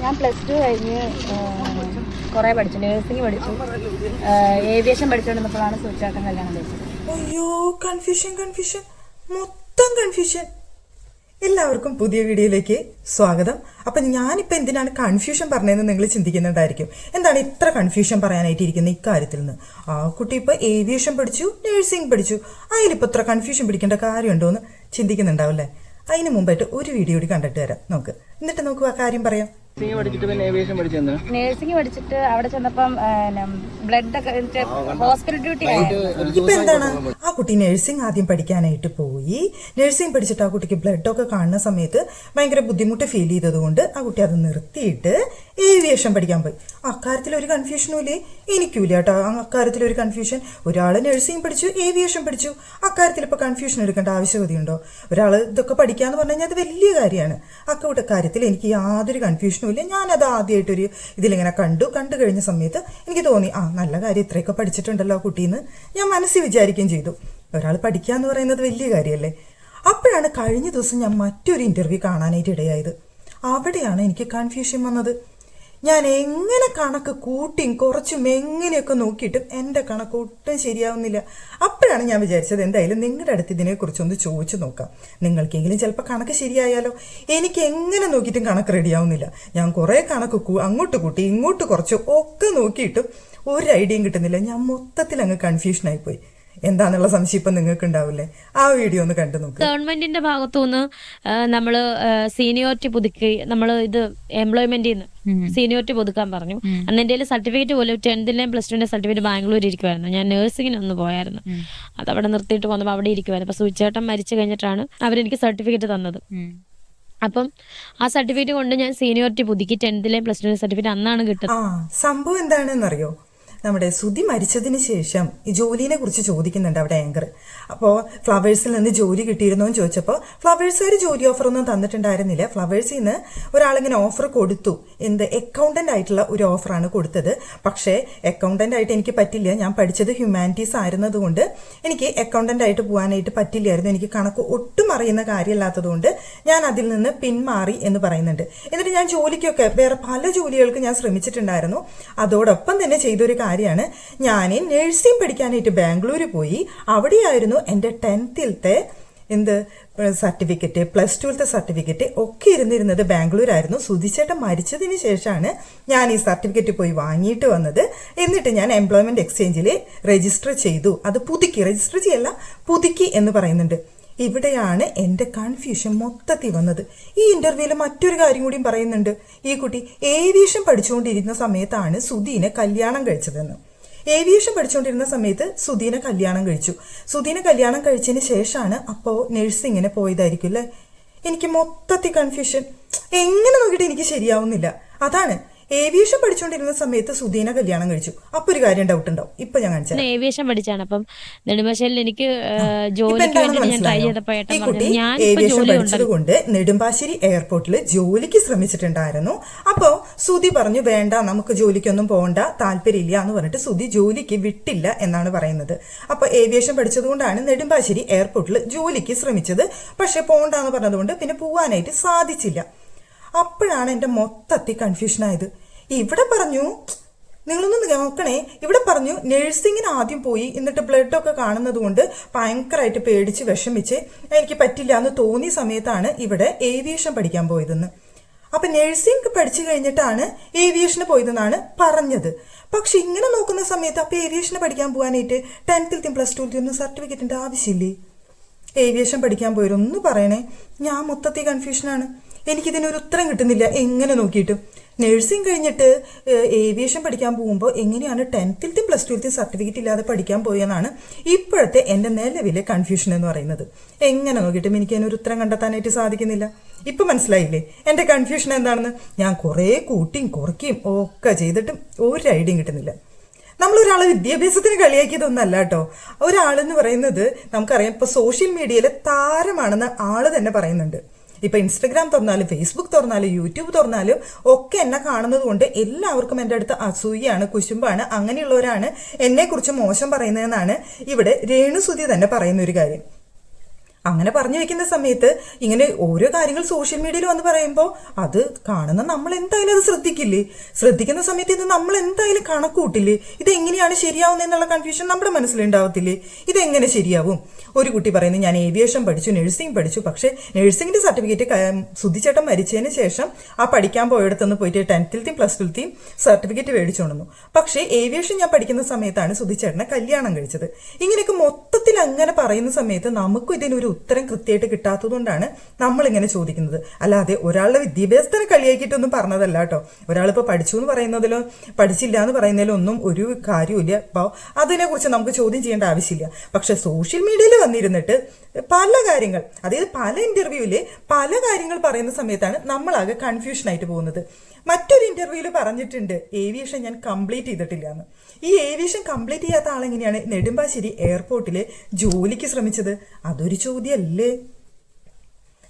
ഞാൻ plus two കഴിഞ്ഞ് കുറേ പഠിച്ചു. നേഴ്സിംഗ് പഠിച്ചു. ഏവിയേഷൻ പഠിച്ചുകൊണ്ടിരുന്നപ്പോഴാണ് സൂചാട്ടം കല്യാണം കഴിച്ചത്. അയ്യോ കൺഫ്യൂഷൻ കൺഫ്യൂഷൻ മൊത്തം കൺഫ്യൂഷൻ എല്ലാവർക്കും പുതിയ വീഡിയോയിലേക്ക് സ്വാഗതം. അപ്പം ഞാനിപ്പോൾ എന്തിനാണ് കൺഫ്യൂഷൻ പറഞ്ഞതെന്ന് നിങ്ങൾ ചിന്തിക്കുന്നുണ്ടായിരിക്കും. എന്താണ് ഇത്ര കൺഫ്യൂഷൻ പറയാനായിട്ട് ഇരിക്കുന്ന ഇക്കാര്യത്തിൽ നിന്ന്? ആ കുട്ടി ഇപ്പോൾ ഏവിയേഷൻ പഠിച്ചു നഴ്സിംഗ് പഠിച്ചു. അതിലിപ്പോൾ ഇത്ര കൺഫ്യൂഷൻ പിടിക്കേണ്ട കാര്യമുണ്ടോ എന്ന് ചിന്തിക്കുന്നുണ്ടാവില്ലേ അതിന് മുമ്പായിട്ട് ഒരു വീഡിയോ കൂടി കണ്ടിട്ട് തരാം നമുക്ക് എന്നിട്ട് നമുക്ക് ആ കാര്യം പറയാം. നേഴ്സിംഗ് പഠിച്ചിട്ട് അവിടെ ചെന്നപ്പം ബ്ലഡ് ഒക്കെ ഹോസ്പിറ്റൽ ഡ്യൂട്ടി ആയിരുന്നു. ഇപ്പൊ എന്താണ്? ആ കുട്ടി നഴ്സിംഗ് ആദ്യം പഠിക്കാനായിട്ട് പോയി. നഴ്സിംഗ് പഠിച്ചിട്ട് ആ കുട്ടിക്ക് ബ്ലഡ് ഒക്കെ കാണുന്ന സമയത്ത് ഭയങ്കര ബുദ്ധിമുട്ട് ഫീൽ ചെയ്തതുകൊണ്ട് ആ കുട്ടി അത് നിർത്തിയിട്ട് ഏവിയേഷൻ പഠിക്കാൻ പോയി. അക്കാര്യത്തിൽ ഒരു കൺഫ്യൂഷനും ഇല്ലേ? എനിക്കൂല കേട്ടോ. അക്കാര്യത്തിൽ ഒരു കൺഫ്യൂഷൻ ഒരാൾ നഴ്സിംഗ് പഠിച്ചു ഏവിയേഷൻ പഠിച്ചു. അക്കാര്യത്തിൽ ഇപ്പോൾ കൺഫ്യൂഷൻ എടുക്കേണ്ട ആവശ്യകതയുണ്ടോ? ഒരാൾ ഇതൊക്കെ പഠിക്കാന്ന് പറഞ്ഞു കഴിഞ്ഞാൽ അത് വലിയ കാര്യമാണ്. അക്കൂട്ട കാര്യത്തിൽ എനിക്ക് യാതൊരു കൺഫ്യൂഷനും ഇല്ല. ഞാനത് ആദ്യമായിട്ടൊരു ഇതിലിങ്ങനെ കണ്ടു. കണ്ടു കഴിഞ്ഞ സമയത്ത് എനിക്ക് തോന്നി ആ നല്ല കാര്യം ഇത്രയൊക്കെ പഠിച്ചിട്ടുണ്ടല്ലോ കുട്ടീന്ന്. ഞാൻ മനസ്സിൽ വിചാരിക്കുകയും ചെയ്തു. ഒരാൾ പഠിക്കുക എന്ന് പറയുന്നത് വലിയ കാര്യമല്ലേ? അപ്പോഴാണ് കഴിഞ്ഞ ദിവസം ഞാൻ മറ്റൊരു ഇന്റർവ്യൂ കാണാനായിട്ട് ഇടയായത്. അവിടെയാണ് എനിക്ക് കൺഫ്യൂഷൻ വന്നത്. ഞാൻ എങ്ങനെ കണക്ക് കൂട്ടിയും കുറച്ചും എങ്ങനെയൊക്കെ നോക്കിയിട്ടും എന്റെ കണക്ക് ഒട്ടും ശരിയാവുന്നില്ല. അപ്പോഴാണ് ഞാൻ വിചാരിച്ചത് എന്തായാലും നിങ്ങളുടെ അടുത്ത് ഇതിനെക്കുറിച്ചൊന്ന് ചോദിച്ചു നോക്കാം. നിങ്ങൾക്കെങ്കിലും ചിലപ്പോൾ കണക്ക് ശരിയായാലോ? എനിക്ക് എങ്ങനെ നോക്കിയിട്ടും കണക്ക് റെഡിയാവുന്നില്ല. ഞാൻ കുറേ കണക്ക് അങ്ങോട്ട് കൂട്ടി ഇങ്ങോട്ട് കുറച്ച് ഒക്കെ നോക്കിയിട്ടും ഒരു ഐഡിയയും കിട്ടുന്നില്ല. ഞാൻ മൊത്തത്തിൽ അങ്ങ് കൺഫ്യൂഷനായി പോയി എന്താന്നുള്ള സംശയം ഇപ്പം നിങ്ങൾക്ക് ഉണ്ടാവില്ലേ ആ വീഡിയോ ഒന്ന് കണ്ടു നോക്ക്. ഗവൺമെന്റിന്റെ ഭാഗത്തുനിന്ന് നമ്മൾ സീനിയോറിറ്റി പുതുക്കി നമ്മൾ ഇത് എംപ്ലോയ്മെന്റിൽ നിന്ന് സീനിയോറിറ്റി പുതുക്കാൻ പറഞ്ഞു. അന്ന് എന്റെ സർട്ടിഫിക്കറ്റ് പോലും ടെൻത്തിന്റെയും പ്ലസ് ടുവിന്റെ സർട്ടിഫിക്കറ്റ് ബാംഗ്ലൂർ ഇരിക്കുവായിരുന്നു. ഞാൻ നഴ്സിംഗിന് ഒന്ന് പോയായിരുന്നു. അത് അവിടെ നിർത്തിയിട്ട് വന്നപ്പോൾ അവിടെ ഇരിക്കുവായിരുന്നു. അപ്പൊ സുചേട്ടൻ മരിച്ചു കഴിഞ്ഞിട്ടാണ് അവരെനിക്ക് സർട്ടിഫിക്കറ്റ് തന്നത്. അപ്പം ആ സർട്ടിഫിക്കറ്റ് കൊണ്ട് ഞാൻ സീനിയോറിറ്റി പുതുക്കി ടെൻത്തിലെയും പ്ലസ് ടുവിന്റെ സർട്ടിഫിക്കറ്റ് അന്നാണ് കിട്ടുന്നത്. സംഭവം എന്താണെന്നറിയോ? നമ്മുടെ സുധി മരിച്ചതിന് ശേഷം ഈ ജോലിനെ കുറിച്ച് ചോദിക്കുന്നുണ്ട് അവിടെ ആങ്കർ അപ്പോൾ ഫ്ലവേഴ്സിൽ നിന്ന് ജോലി കിട്ടിയിരുന്നോ എന്ന് ചോദിച്ചപ്പോൾ ഫ്ലവേഴ്സുകാർ ജോലി ഓഫർ ഒന്നും തന്നിട്ടുണ്ടായിരുന്നില്ല. ഫ്ലവേഴ്സിൽ നിന്ന് ഒരാളിങ്ങനെ ഓഫർ കൊടുത്തു. എന്ത് അക്കൗണ്ടന്റ് ആയിട്ടുള്ള ഒരു ഓഫറാണ് കൊടുത്തത്. പക്ഷേ അക്കൗണ്ടന്റ് ആയിട്ട് എനിക്ക് പറ്റില്ല. ഞാൻ പഠിച്ചത് ഹ്യൂമാനിറ്റീസ് ആയിരുന്നതുകൊണ്ട് എനിക്ക് അക്കൗണ്ടന്റ് ആയിട്ട് പോകാനായിട്ട് പറ്റില്ലായിരുന്നു. എനിക്ക് കണക്ക് ഒട്ടും അറിയുന്ന കാര്യമില്ലാത്തതുകൊണ്ട് ഞാൻ അതിൽ നിന്ന് പിന്മാറി എന്ന് പറയുന്നുണ്ട്. എന്നിട്ട് ഞാൻ ജോലിക്കൊക്കെ വേറെ പല ജോലികൾക്ക് ഞാൻ ശ്രമിച്ചിട്ടുണ്ടായിരുന്നു. അതോടൊപ്പം തന്നെ ചെയ്തൊരു കാര്യമാണ്. ഞാൻ നഴ്സിംഗ് പഠിക്കാനായിട്ട് ബാംഗ്ലൂർ പോയി. അവിടെയായിരുന്നു എന്റെ ടെൻത്തിലത്തെ എന്ത് സർട്ടിഫിക്കറ്റ് പ്ലസ് ടുവിലത്തെ സർട്ടിഫിക്കറ്റ് ഒക്കെ ഇരുന്നിരുന്നത് ബാംഗ്ലൂരായിരുന്നു. സുധിച്ചേട്ടൻ മരിച്ചതിന് ശേഷമാണ് ഞാൻ ഈ സർട്ടിഫിക്കറ്റ് പോയി വാങ്ങിയിട്ട് വന്നത്. എന്നിട്ട് ഞാൻ എംപ്ലോയ്മെന്റ് എക്സ്ചേഞ്ചിൽ രജിസ്റ്റർ ചെയ്തു. അത് പുതുക്കി രജിസ്റ്റർ ചെയ്യല്ല പുതുക്കി എന്ന് പറയുന്നുണ്ട്. ഇവിടെയാണ് എന്റെ കൺഫ്യൂഷൻ മൊത്തത്തിൽ വന്നത്. ഈ ഇന്റർവ്യൂവിൽ മറ്റൊരു കാര്യം കൂടിയും പറയുന്നുണ്ട്. ഈ കുട്ടി ഏവിയേഷൻ പഠിച്ചുകൊണ്ടിരുന്ന സമയത്താണ് സുധീനെ കല്യാണം കഴിച്ചതെന്ന്. ഏവിയേഷൻ പഠിച്ചുകൊണ്ടിരുന്ന സമയത്ത് സുധീനെ കല്യാണം കഴിച്ചു. സുധീനെ കല്യാണം കഴിച്ചതിന് ശേഷമാണ് അപ്പോൾ നഴ്സിങ്ങിനെ പോയതായിരിക്കും അല്ലേ എനിക്ക് മൊത്തത്തിൽ കൺഫ്യൂഷൻ എങ്ങനെ നോക്കിയിട്ട് എനിക്ക് ശരിയാവുന്നില്ല. അതാണ് ഏവിയേഷൻ പഠിച്ചുകൊണ്ടിരുന്ന സമയത്ത് സുധീന കല്യാണം കഴിച്ചു. അപ്പൊ ഒരു കാര്യം ഡൗട്ട് ഉണ്ടാവും. ഇപ്പൊ ഞാൻ കാണിച്ചു ഏവിയേഷൻ പഠിച്ചാണ്. അപ്പം നെടുമ്പാശ്ശേരിൽ എനിക്ക് ഈ കുട്ടി ഏവിയേഷൻ പഠിച്ചതുകൊണ്ട് ഉണ്ടല്ലോ. പഠിച്ചത് കൊണ്ട് നെടുമ്പാശ്ശേരി എയർപോർട്ടിൽ ജോലിക്ക് ശ്രമിച്ചിട്ടുണ്ടായിരുന്നു. അപ്പോ സുധി പറഞ്ഞു വേണ്ട നമുക്ക് ജോലിക്കൊന്നും പോകണ്ട താല്പര്യമില്ല എന്ന് പറഞ്ഞിട്ട് സുധി ജോലിക്ക് വിട്ടില്ല എന്നാണ് പറയുന്നത്. അപ്പൊ ഏവിയേഷൻ പഠിച്ചതുകൊണ്ടാണ് നെടുമ്പാശ്ശേരി എയർപോർട്ടിൽ ജോലിക്ക് ശ്രമിച്ചത്. പക്ഷെ പോകണ്ടെന്ന് പറഞ്ഞതുകൊണ്ട് പിന്നെ പോവാനായിട്ട് സാധിച്ചില്ല. അപ്പോഴാണ് എന്റെ മൊത്തത്തിൽ കൺഫ്യൂഷനായത് ഇവിടെ പറഞ്ഞു നിങ്ങളൊന്ന് നോക്കണേ. ഇവിടെ പറഞ്ഞു നഴ്സിങ്ങിന് ആദ്യം പോയി എന്നിട്ട് ബ്ലഡൊക്കെ കാണുന്നത് കൊണ്ട് ഭയങ്കരമായിട്ട് പേടിച്ച് വിഷമിച്ച് എനിക്ക് പറ്റില്ല എന്ന് തോന്നിയ സമയത്താണ് ഇവിടെ ഏവിയേഷൻ പഠിക്കാൻ പോയതെന്ന്. അപ്പൊ നഴ്സിംഗ് പഠിച്ചു കഴിഞ്ഞിട്ടാണ് ഏവിയേഷന് പോയതെന്നാണ് പറഞ്ഞത്. പക്ഷെ ഇങ്ങനെ നോക്കുന്ന സമയത്ത് അപ്പൊ ഏവിയേഷന് പഠിക്കാൻ പോകാനായിട്ട് ടെൻത്തിലത്തെയും പ്ലസ് ടുവിലത്തെയും ഒന്നും സർട്ടിഫിക്കറ്റിന്റെ ആവശ്യമില്ലേ? ഏവിയേഷൻ പഠിക്കാൻ പോയൊന്ന് പറയണേ. ഞാൻ മൊത്തത്തിൽ കൺഫ്യൂഷനാണ് എനിക്കിതിനൊരു ഉത്തരം കിട്ടുന്നില്ല. എങ്ങനെ നോക്കിയിട്ട്? നഴ്സിംഗ് കഴിഞ്ഞിട്ട് ഏവിയേഷൻ പഠിക്കാൻ പോകുമ്പോൾ എങ്ങനെയാണ് ടെൻത്തിലത്തെയും പ്ലസ് ടുവിലത്തെയും സർട്ടിഫിക്കറ്റ് ഇല്ലാതെ പഠിക്കാൻ പോയെന്നാണ് ഇപ്പോഴത്തെ എന്റെ നിലവിലെ കൺഫ്യൂഷൻ എന്ന് പറയുന്നത്. എങ്ങനെ നോക്കിയിട്ടും എനിക്ക് അതിനൊരു ഉത്തരം കണ്ടെത്താനായിട്ട് സാധിക്കുന്നില്ല. ഇപ്പം മനസ്സിലായില്ലേ? എന്റെ കൺഫ്യൂഷൻ എന്താണെന്ന്? ഞാൻ കുറേ കൂട്ടിയും കുറയ്ക്കുകയും ഒക്കെ ചെയ്തിട്ടും ഒരു ഐഡിയയും കിട്ടുന്നില്ല. നമ്മൾ ഒരാളെ വിദ്യാഭ്യാസത്തിന് കളിയാക്കിയതൊന്നല്ല കേട്ടോ. ഒരാളെന്ന് പറയുന്നത് നമുക്കറിയാം ഇപ്പോൾ സോഷ്യൽ മീഡിയയിലെ താരമാണെന്ന് ആൾ തന്നെ പറയുന്നുണ്ട്. ഇപ്പൊ ഇൻസ്റ്റഗ്രാം തുറന്നാലും ഫേസ്ബുക്ക് തുറന്നാലും യൂട്യൂബ് തുറന്നാലും ഒക്കെ എന്നെ കാണുന്നത് കൊണ്ട് എല്ലാവർക്കും എന്റെ അടുത്ത് അസൂയാണ് കുശുമ്പാണ് അങ്ങനെയുള്ളവരാണ് എന്നെ കുറിച്ച് മോശം പറയുന്നതെന്നാണ് ഇവിടെ രേണുസുതി തന്നെ പറയുന്ന ഒരു കാര്യം. അങ്ങനെ പറഞ്ഞു വെക്കുന്ന സമയത്ത് ഇങ്ങനെ ഓരോ കാര്യങ്ങൾ സോഷ്യൽ മീഡിയയിൽ വന്ന് പറയുമ്പോൾ അത് കാണുന്ന നമ്മൾ എന്തായാലും അത് ശ്രദ്ധിക്കില്ലേ? ശ്രദ്ധിക്കുന്ന സമയത്ത് ഇത് നമ്മൾ എന്തായാലും കണക്കൂട്ടില്ലേ? ഇത് എങ്ങനെയാണ് ശരിയാവുന്നത് എന്നുള്ള കൺഫ്യൂഷൻ നമ്മുടെ മനസ്സിലുണ്ടാവത്തില്ലേ? ഇതെങ്ങനെ ശരിയാവും? ഒരു കുട്ടി പറയുന്നത് ഞാൻ ഏവിയേഷൻ പഠിച്ചു നഴ്സിംഗ് പഠിച്ചു പക്ഷേ നഴ്സിംഗിന്റെ സർട്ടിഫിക്കറ്റ് സുധിച്ചേട്ടൻ മരിച്ചതിന് ശേഷം ആ പഠിക്കാൻ പോയിടത്തുനിന്ന് പോയിട്ട് ടെൻത്തിലത്തെയും പ്ലസ് ടുലത്തെയും സർട്ടിഫിക്കറ്റ് മേടിച്ചു കൊണ്ടു പക്ഷേ ഏവിയേഷൻ ഞാൻ പഠിക്കുന്ന സമയത്താണ് സുധിച്ചേട്ടനെ കല്യാണം കഴിച്ചത്. ഇങ്ങനെയൊക്കെ മൊത്തത്തിൽ അങ്ങനെ പറയുന്ന സമയത്ത് നമുക്കും ഇതിനൊരു ഉത്തരം കൃത്യമായിട്ട് കിട്ടാത്തതുകൊണ്ടാണ് നമ്മൾ ഇങ്ങനെ ചോദിക്കുന്നത്. അല്ലാതെ ഒരാളുടെ വിദ്യാഭ്യാസത്തിനെ കളിയാക്കിയിട്ടൊന്നും പറഞ്ഞതല്ല കേട്ടോ. ഒരാളിപ്പോൾ പഠിച്ചു എന്ന് പറയുന്നതിലോ പഠിച്ചില്ല എന്ന് പറയുന്നതിലോ ഒന്നും ഒരു കാര്യമില്ല അപ്പോൾ അതിനെക്കുറിച്ച് നമുക്ക് ചോദ്യം ചെയ്യേണ്ട ആവശ്യമില്ല. പക്ഷെ സോഷ്യൽ മീഡിയയിൽ വന്നിരുന്നിട്ട് പല കാര്യങ്ങൾ അതായത് പല ഇന്റർവ്യൂവിൽ പല കാര്യങ്ങൾ പറയുന്ന സമയത്താണ് നമ്മളാകെ കൺഫ്യൂഷൻ ആയിട്ട് പോകുന്നത്. മറ്റൊരു ഇന്റർവ്യൂവിൽ പറഞ്ഞിട്ടുണ്ട് ഏവിയേഷൻ ഞാൻ കംപ്ലീറ്റ് ചെയ്തിട്ടില്ല എന്ന് ഈ ഏവിയേഷൻ കംപ്ലീറ്റ് ചെയ്യാത്ത ആളെങ്ങനെയാണ് നെടുമ്പാശ്ശേരി എയർപോർട്ടിൽ ജോലിക്ക് ശ്രമിച്ചത്? അതൊരു ചോദ്യമല്ലേ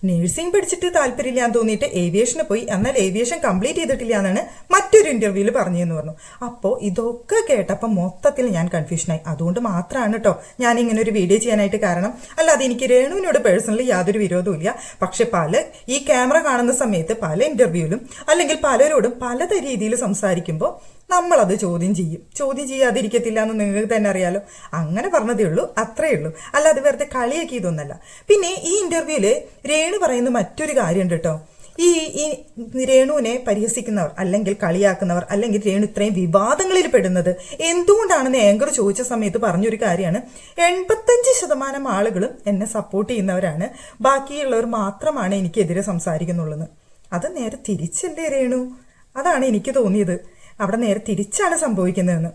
നഴ്സിംഗ് പഠിച്ചിട്ട് താല്പര്യമില്ല എന്ന് തോന്നിയിട്ട് ഏവിയേഷന് പോയി. എന്നാൽ ഏവിയേഷൻ കംപ്ലീറ്റ് ചെയ്തിട്ടില്ല എന്നാണ് മറ്റൊരു ഇന്റർവ്യൂവിൽ പറഞ്ഞതെന്ന് പറഞ്ഞു. അപ്പോൾ ഇതൊക്കെ കേട്ടപ്പോൾ മൊത്തത്തിൽ ഞാൻ കൺഫ്യൂഷനായി അതുകൊണ്ട് മാത്രമാണ് കേട്ടോ ഞാൻ ഇങ്ങനെ ഒരു വീഡിയോ ചെയ്യാനായിട്ട് കാരണം. അല്ലാതെ എനിക്ക് രേണുവിനോട് പേഴ്സണലി യാതൊരു വിരോധവും ഇല്ല. പക്ഷെ പല ഈ ക്യാമറ കാണുന്ന സമയത്ത് പല ഇന്റർവ്യൂവിലും അല്ലെങ്കിൽ പലരോടും പലത രീതിയിൽ സംസാരിക്കുമ്പോൾ നമ്മളത് ചോദ്യം ചെയ്യും. ചോദ്യം ചെയ്യാതിരിക്കത്തില്ല എന്ന് നിങ്ങൾക്ക് തന്നെ അറിയാലോ? അങ്ങനെ പറഞ്ഞതേ ഉള്ളൂ അത്രയേ ഉള്ളൂ. അല്ലാതെ വെറുതെ കളിയാക്കി ഇതൊന്നല്ല. പിന്നെ ഈ ഇന്റർവ്യൂൽ രേണു പറയുന്ന മറ്റൊരു കാര്യമുണ്ട് കേട്ടോ. ഈ ഈ രേണുവിനെ പരിഹസിക്കുന്നവർ അല്ലെങ്കിൽ കളിയാക്കുന്നവർ അല്ലെങ്കിൽ രേണു ഇത്രയും വിവാദങ്ങളിൽ പെടുന്നത് എന്തുകൊണ്ടാണെന്ന് ഏങ്കർ ചോദിച്ച സമയത്ത് പറഞ്ഞൊരു കാര്യമാണ്. എൺപത്തഞ്ച് ശതമാനം ആളുകളും എന്നെ സപ്പോർട്ട് ചെയ്യുന്നവരാണ്. ബാക്കിയുള്ളവർ മാത്രമാണ് എനിക്കെതിരെ സംസാരിക്കുന്നുള്ളത്. അത് നേരെ തിരിച്ചല്ലേ രേണു? അതാണ് എനിക്ക് തോന്നിയത്. അവിടെ നേരെ തിരിച്ചാണ് സംഭവിക്കുന്നതെന്ന്.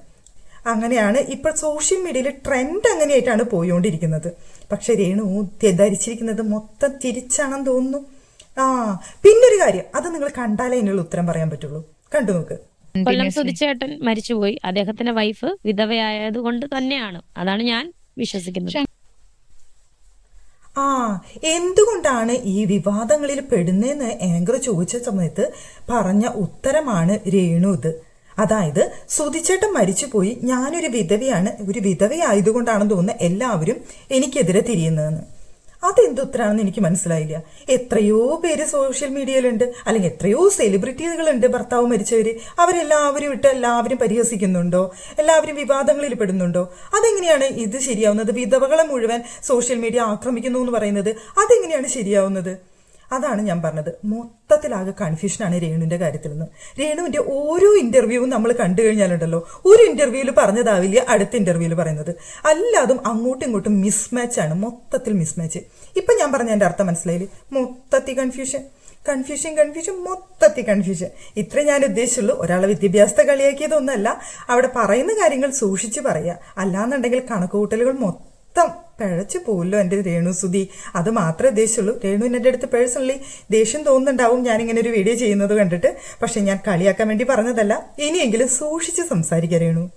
അങ്ങനെയാണ് ഇപ്പോൾ സോഷ്യൽ മീഡിയയിൽ ട്രെൻഡ് അങ്ങനെയായിട്ടാണ് പോയിക്കൊണ്ടിരിക്കുന്നത് പക്ഷെ രേണു ധരിച്ചിരിക്കുന്നത് മൊത്തം തിരിച്ചാണെന്ന് തോന്നുന്നു. ആ പിന്നൊരു കാര്യം. അത് നിങ്ങൾ കണ്ടാലേ അതിനുള്ള ഉത്തരം പറയാൻ പറ്റുള്ളൂ. കണ്ടു നോക്ക്. കൊല്ലം സുധിച്ചേട്ടൻ മരിച്ചുപോയി. അദ്ദേഹത്തിന്റെ വൈഫ് വിധവയായത് കൊണ്ട് തന്നെയാണ്. അതാണ് ഞാൻ വിശ്വസിക്കുന്നത്. ആ എന്തുകൊണ്ടാണ് ഈ വിവാദങ്ങളിൽ പെടുന്നതെന്ന് ആങ്കർ ചോദിച്ച സമയത്ത് പറഞ്ഞ ഉത്തരമാണ് രേണു ഇത്. അതായത് സുതിച്ചേട്ടൻ മരിച്ചുപോയി ഞാനൊരു വിധവയാണ് ഒരു വിധവ വിധവയായതുകൊണ്ടാണെന്ന് തോന്നുന്ന എല്ലാവരും എനിക്കെതിരെ തിരിയുന്നതെന്ന്. അതെന്ത് ഉത്തരാണെന്ന് എനിക്ക് മനസ്സിലായില്ല. എത്രയോ പേര് സോഷ്യൽ മീഡിയയിലുണ്ട് അല്ലെങ്കിൽ എത്രയോ സെലിബ്രിറ്റികളുണ്ട് ഭർത്താവ് മരിച്ചവർ അവരെല്ലാവരും ഇട്ട് എല്ലാവരും പരിഹസിക്കുന്നുണ്ടോ? എല്ലാവരും വിവാദങ്ങളിൽ പെടുന്നുണ്ടോ? അതെങ്ങനെയാണ് ഇത് ശരിയാവുന്നത്? വിധവകളെ മുഴുവൻ സോഷ്യൽ മീഡിയ ആക്രമിക്കുന്നു എന്ന് പറയുന്നത് അതെങ്ങനെയാണ് ശരിയാവുന്നത്? അതാണ് ഞാൻ പറഞ്ഞത്. മൊത്തത്തിലാകെ കൺഫ്യൂഷനാണ് രേണുവിന്റെ കാര്യത്തിൽ നിന്ന് രേണുവിന്റെ ഓരോ ഇന്റർവ്യൂവും നമ്മൾ കണ്ടു കഴിഞ്ഞാലുണ്ടല്ലോ ഒരു ഇന്റർവ്യൂവിൽ പറഞ്ഞതാവില്ല അടുത്ത ഇന്റർവ്യൂവിൽ പറയുന്നത്. അല്ലാതും അങ്ങോട്ടും ഇങ്ങോട്ടും മിസ്മാച്ച് ആണ് മൊത്തത്തിൽ മിസ്മാച്ച് ഇപ്പൊ ഞാൻ പറഞ്ഞ എന്റെ അർത്ഥം മനസ്സിലായില്ലേ? മൊത്തത്തിൽ കൺഫ്യൂഷൻ കൺഫ്യൂഷൻ കൺഫ്യൂഷൻ മൊത്തത്തിൽ കൺഫ്യൂഷൻ ഇത്ര ഞാൻ ഉദ്ദേശിച്ചുള്ളൂ. ഒരാളെ വിദ്യാഭ്യാസത്തെ കളിയാക്കിയതൊന്നല്ല അവിടെ പറയുന്ന കാര്യങ്ങൾ സൂക്ഷിച്ച് പറയുക. അല്ലാന്നുണ്ടെങ്കിൽ കണക്കുകൂട്ടലുകൾ മൊത്തം പിഴച്ചു പോലോ എന്റെ രേണു സുധി അത് മാത്രമേ ഉദ്ദേശിച്ചുള്ളൂ. രേണു എന്റെ അടുത്ത് പേഴ്സണലി ദേഷ്യം തോന്നുന്നുണ്ടാവും ഞാനിങ്ങനെ ഒരു വീഡിയോ ചെയ്യുന്നത് കണ്ടിട്ട്. പക്ഷെ ഞാൻ കളിയാക്കാൻ വേണ്ടി പറഞ്ഞതല്ല. ഇനിയെങ്കിലും സൂക്ഷിച്ച് സംസാരിക്കുക രേണു.